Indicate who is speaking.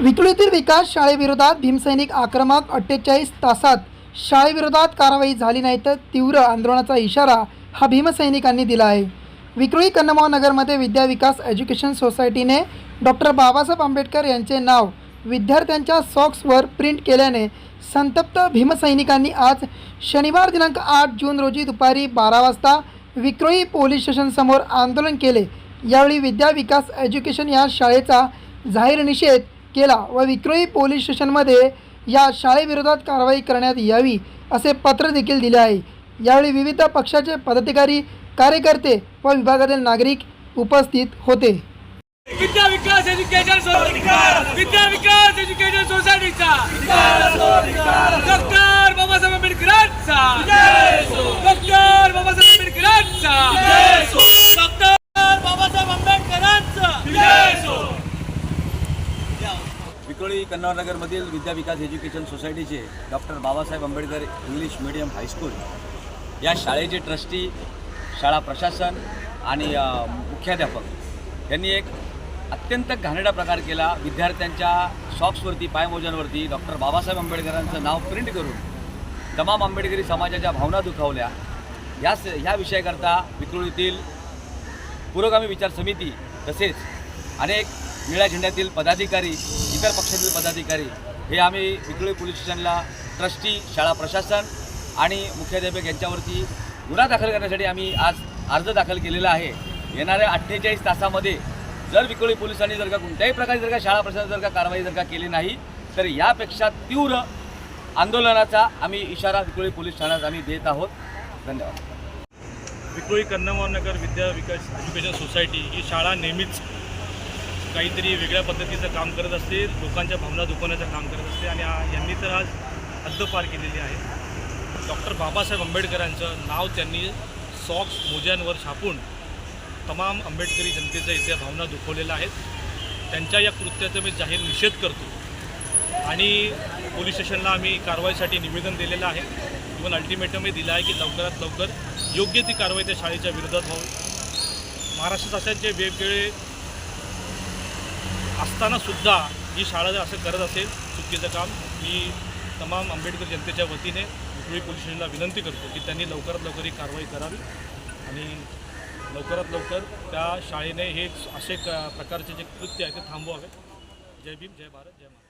Speaker 1: वितुळीतील विकास शाळेविरोधात भीमसैनिक आक्रमक अठ्ठेचाळीस तासात शाळेविरोधात कारवाई झाली नाही तर तीव्र आंदोलनाचा इशारा हा भीमसैनिकांनी दिला आहे. विक्रोळी कन्नमाव नगरमध्ये विद्या विकास एज्युकेशन सोसायटीने डॉक्टर बाबासाहेब आंबेडकर यांचे नाव विद्यार्थ्यांच्या सॉक्सवर प्रिंट केल्याने संतप्त भीमसैनिकांनी आज शनिवार दिनांक आठ जून रोजी दुपारी बारा वाजता विक्रोळी पोलीस स्टेशनसमोर आंदोलन केले. यावेळी विद्या विकास एज्युकेशन या शाळेचा जाहीर निषेध केला व विक्रोळी पोलीस स्टेशनमध्ये या शाळेविरोधात कारवाई करण्यात यावी असे पत्र देखील दिले आहे. यावेळी विविध पक्षाचे पदाधिकारी कार्यकर्ते व विभागातील नागरिक उपस्थित होते.
Speaker 2: विद्या विकास एज्युकेशन विद्या विकास एज्युकेशन सोसायटीचा.
Speaker 3: विक्रोळी कन्नडनगरमधील विद्या विकास एज्युकेशन सोसायटीचे doctor Babasaheb Ambedkar English medium high school या शाळेचे ट्रस्टी शाळा प्रशासन आणि मुख्याध्यापक यांनी एक अत्यंत घाणेरडा प्रकार केला. विद्यार्थ्यांच्या सॉक्सवरती पायमोजांवरती डॉक्टर बाबासाहेब आंबेडकरांचं नाव प्रिंट करून तमाम आंबेडकरी समाजाच्या भावना दुखावल्या. याच ह्या विषयाकरता विक्रोळीतील पुरोगामी विचार समिती तसेच अनेक निळ्या झेंड्यातील पदाधिकारी इतर पक्षातील पदाधिकारी हे आम्ही विक्रोळी पोलीस स्टेशनला ट्रस्टी शाळा प्रशासन आणि मुख्याध्यापक यांच्यावरती गुन्हा दाखल करण्यासाठी आम्ही आज अर्ज दाखल केलेला आहे. येणाऱ्या अठ्ठेचाळीस तासामध्ये जर विक्रोळी पोलिसांनी जर का कोणत्याही प्रकारे जर का शाळा प्रशासन जर का कारवाई जर का केली नाही तर यापेक्षा तीव्र आंदोलनाचा आम्ही इशारा विक्रोळी पोलीस ठाण्यात आम्ही देत आहोत. धन्यवाद.
Speaker 4: विक्रोळी कन्नमोहन नगर विद्या विकास एज्युकेशन सोसायटी ही शाळा नेहमीच काहीतरी वेगळ्या पद्धतीचं काम करत असते लोकांच्या भावना दुखवण्याचं काम करत असते आणि यांनी तर आज हद्द पार केलेली आहे. डॉक्टर बाबासाहेब आंबेडकरांचं नाव त्यांनी सॉक्स मोज्यांवर छापून तमाम आंबेडकरी जनतेचं इथे भावना दुखवलेल्या आहेत. त्यांच्या या कृत्याचा मी जाहीर निषेध करतो. आणि पोलीस स्टेशनला आम्ही कारवाईसाठी निवेदन दिलेलं आहे. इव्हन अल्टिमेटमही दिलं आहे की लवकरात लवकर योग्य ती कारवाई त्या शाळेच्या विरोधात व्हावी. महाराष्ट्र शासनाचे वेगवेगळे असताना सुद्धा ही शाळा जर असं करत असेल चुकीचं काम मी तमाम आंबेडकर जनतेच्या वतीने विक्रोळी पोलीस स्टेशनला विनंती करतो की त्यांनी लवकरात लवकर ही कारवाई करावी आणि लवकरात लवकर त्या शाळेने हे असे क प्रकारचे जे कृत्य आहे ते थांबवावे. जय भीम जय भारत जय महाराज